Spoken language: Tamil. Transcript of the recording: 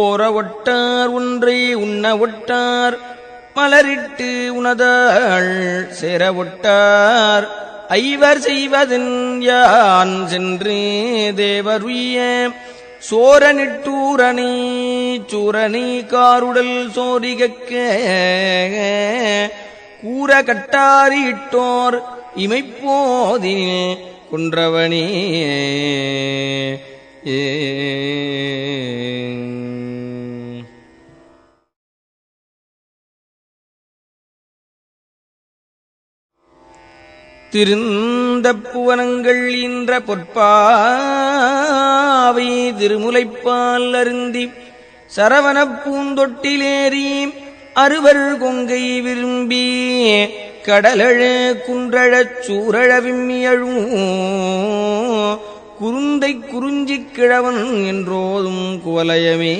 ஓர ஒட்டார் ஒன்றை உண்ண ஒட்டார் மலரிட்டு உனதாள் சேர ஒட்டார் ஐவர் செய்வதன் யான் சென்று தேவருய சோரனிட்டூரணி சூரணி காருடல் சோரிகக்க கூற கட்டாரிட்டோர் இமைப்போதில் குன்றவனே. ஏ திருந்த புவனங்கள் ஈன்ற பொற்பாவை திருமுலைப்பால் அருந்தி சரவணப் பூந்தொட்டிலேறி அறுவர் கொங்கை விரும்பி கடலழ குன்றழச் சூரழ விம்மியழும் குருந்தை குறிஞ்சிக் கிழவன் என்றோதும் குவலயமே.